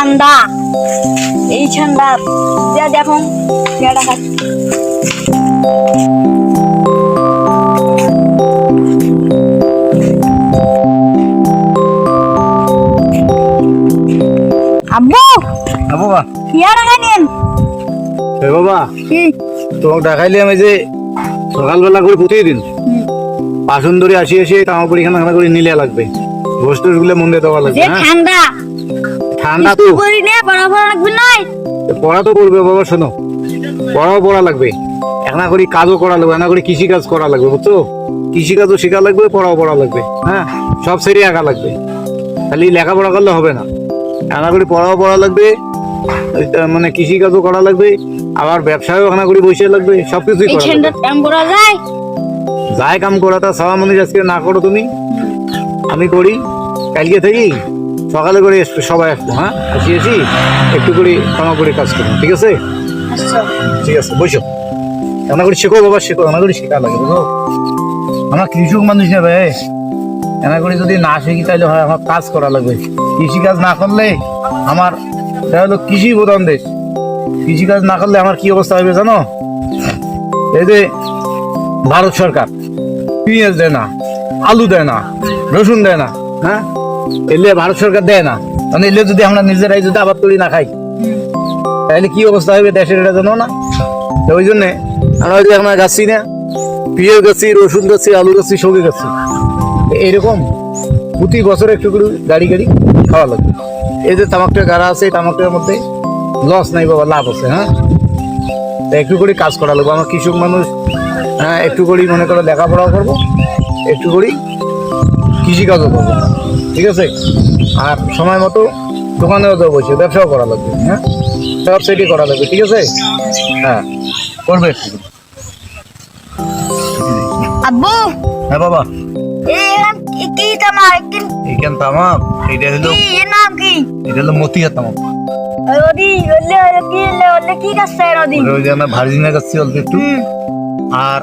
ঠান্ডা। এই ঠান্ডা। যা দেখো খাচ্ছে আব্বু বাবা কিয়ারা খাইলেন এ বাবা কি? তোমাকে দেখাইলে আমি যে সকালবেলা করে প্রতিদিন বাসন ধরে আসি এসে তামাপুরি খানা খানা করে নিলে লাগবে। ঘোষ টোষগুলো মন দিয়ে দেওয়া লাগবে হ্যাঁ? ঠান্ডা ঠান্ডা তো। করি নে পড়াশোনা লাগবে নাই পড়া তো করবে বাবা শোনো। পড়াও পড়া লাগবে। একনা করে কাজও করা লাগবে একনা করে কৃষি কাজ করা লাগবে বুঝছ? কৃষি কাজও শেখা লাগবে পড়াও পড়া লাগবে হ্যাঁ? সব সেরে আঁকা লাগবে। খালি লেখাপড়া করলে হবে না। একনা করে পড়াও পড়া লাগবে মানে কৃষি কাজও করা লাগবে আবার ব্যবসায়ও একনা করে বসে লাগবে সবকিছুই এই করা যায়? যাই কাম করা তা সবার মানুষ আজকে না করো তুমি। আমি করি। কালকে থেকে সকালে করে আসব, সবাই আসব হ্যাঁ? আসি আসি একটু করে কামা করে কাজ করব ঠিক আছে? আচ্ছা। ঠিক আছে বসো। রান্না করে শেখো বাবা শেখো রান্না করে শেখা লাগে বুঝো? আমার কৃষক মানুষ না ভাই। রান্না করে যদি না শিখি তাহলে হয় আমার কাজ করা লাগবে। কৃষি কাজ না করলে আমার এটা হলো কৃষি প্রধান দেশ। কৃষি কাজ না করলে আমার কি অবস্থা হবে জানো? এই যে ভারত সরকার পেঁয়াজ দেয় না আলু দেয় না রসুন দেয় না হ্যাঁ? এলে ভারত সরকার দেয় না। মানে এলে যদি আমরা নিজেরাই যদি আবাদ করি না খাই, তাহলে কি অবস্থা হবে দেশের এটা জানো না? তো ওই জন্যে আমরা যদি আমরা গাছি না, পেঁয়াজ গাছি, রসুন গাছি, আলু গাছি, সবজি গাছি এইরকম প্রতি বছর একটু করে গাড়ি গাড়ি খাওয়া লাগবে এই যে তামাকটা গাড়া আছে তামাকটার মধ্যে লস নাই বাবা, লাভ আছে হ্যাঁ? একটু করে কাজ করা লাগবে। আমার কৃষক মানুষ হ্যাঁ একটু করেই মনে করো লেখাপড়াও করব, একটু করেই কৃষিকাজও করব। ঠিক আছে? আর সময় মতো দোকানেও যাব বসে ব্যবসাও করা লাগবে হ্যাঁ? সব সেটি করা লাগবে ঠিক আছে? হ্যাঁ। করবে আব্বু! হ্যাঁ বাবা। কি হলো নাম কি? এটা হলো মতিয়া আর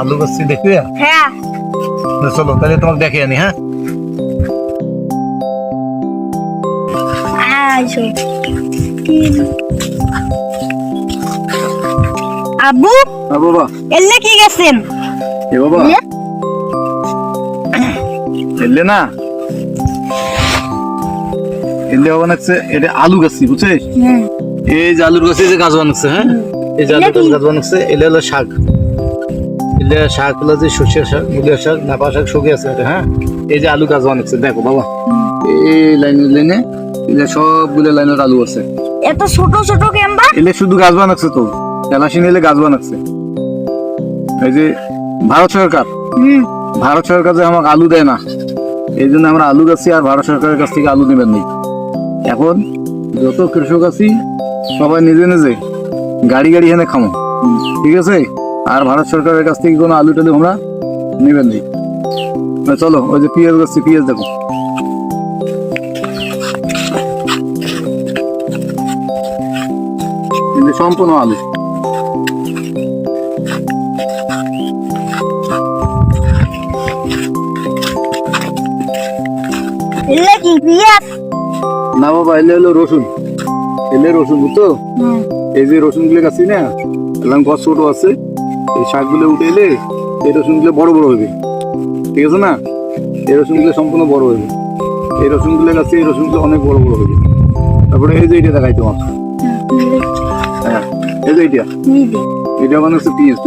আলু গাছি দেখবে হ্যাঁ। চলো তাহলে তোমাকে দেখে আনি হ্যাঁ? কি হ্যাঁ বাবা। এলে কি গেছেন? এ বাবা। এলে? না। এলে বাবা নাকছে এটা আলু গাছি বুঝছিস? এই যে আলুর গাছে যে গাছ বানাচ্ছে হ্যাঁ? এই যে আলুর গাছ বানাচ্ছে এলে হলো শাক। এলে শাক হলো যে সর্ষের শাক মুগের শাক নাপা শাক সবই আছে হ্যাঁ? এই যে আলু গাছ বানাচ্ছে দেখো বাবা। এই লাইনে লাইনে এলে সবগুলো লাইনের আলু আছে। এত ছোট ছোট কেমবা এলে শুধু গাছ বানাচ্ছে তো তেলাসিন এলে গাছ বানাচ্ছে। এই যে ভারত সরকার হুম। ভারত সরকার যে আমাকে আলু দেয় না এই জন্য আমরা আলু গাছি আর ভারত সরকারের কাছ থেকে আলু নেবেন নেই। এখন যত কৃষক আছি সবাই নিজে নিজে গাড়ি গাড়ি এনে খামো। ঠিক আছে? আর ভারত সরকারের কাছ থেকে কোনো আলু টালু আমরা নেবেন নেই না, চলো ওই যে পেঁয়াজ গাছি পেঁয়াজ দেখো। সম্পূর্ণ আলু। না বাবা এলে হলো রসুন। এলে রসুন বুঝছ? হুম এই যে রসুনগুলো গাছি না এলাম গছ ছোট আছে। এই শাকগুলো উঠে এলে এই রসুনগুলো বড় বড় হবে। ঠিক আছে না? এই রসুনগুলো সম্পূর্ণ বড় হবে। এই রসুনগুলো গাছে এই রসুনগুলো অনেক বড় বড় হবে। তারপরে এই যে এটা দেখাই তোমার হ্যাঁ এই যে এটা এটা মানে হচ্ছে পিঁয়াজ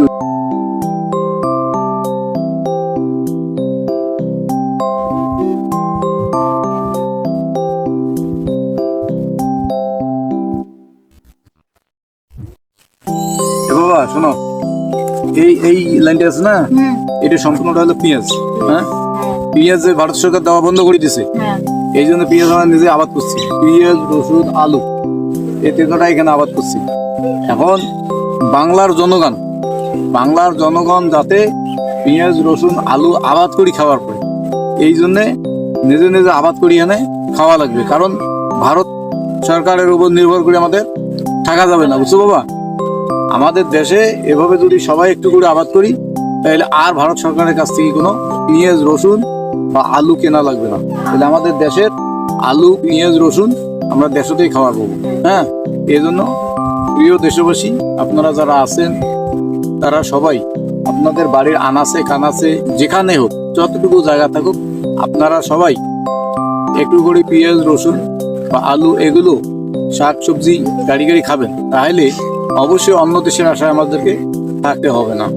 বাবা, শোনো। এই এই লাইনটা আছে না? এটা সম্পূর্ণটা হলো পেঁয়াজ হ্যাঁ? পেঁয়াজ ভারত সরকার দেওয়া বন্ধ করে দিছে। হ্যাঁ। এই জন্য পেঁয়াজ আমরা নিজে আবাদ করছি। পেঁয়াজ রসুন আলু এই তিনটা এখানে আবাদ করছি। এখন বাংলার জনগণ বাংলার জনগণ যাতে পেঁয়াজ রসুন আলু আবাদ করি খাওয়ার পরে এই জন্যে নিজে নিজে আবাদ করি এনে খাওয়া লাগবে। কারণ ভারত সরকারের উপর নির্ভর করে আমাদের থাকা যাবে না। বুঝছ বাবা? আমাদের দেশে এভাবে যদি সবাই একটু করে আবাদ করি, তাহলে আর ভারত সরকারের কাছ থেকে কোনো পেঁয়াজ, রসুন বা আলু কেনা লাগবে না। তাহলে আমাদের দেশের আলু, পেঁয়াজ, রসুন আমরা দেশতেই খাওয়ার পাবো। হ্যাঁ? এই জন্য প্রিয় দেশবাসী, আপনারা যারা আছেন, তারা সবাই আপনাদের বাড়ির আনাসে কানাসে যেখানে হোক, যতটুকু জায়গা থাকুক, আপনারা সবাই একটু করে পেঁয়াজ, রসুন বা আলু, এগুলো শাক সবজি গাড়ি গাড়ি খাবেন। তাহলে অবশ্যই অন্য দেশের আশায় আমাদেরকে থাকতে হবে না।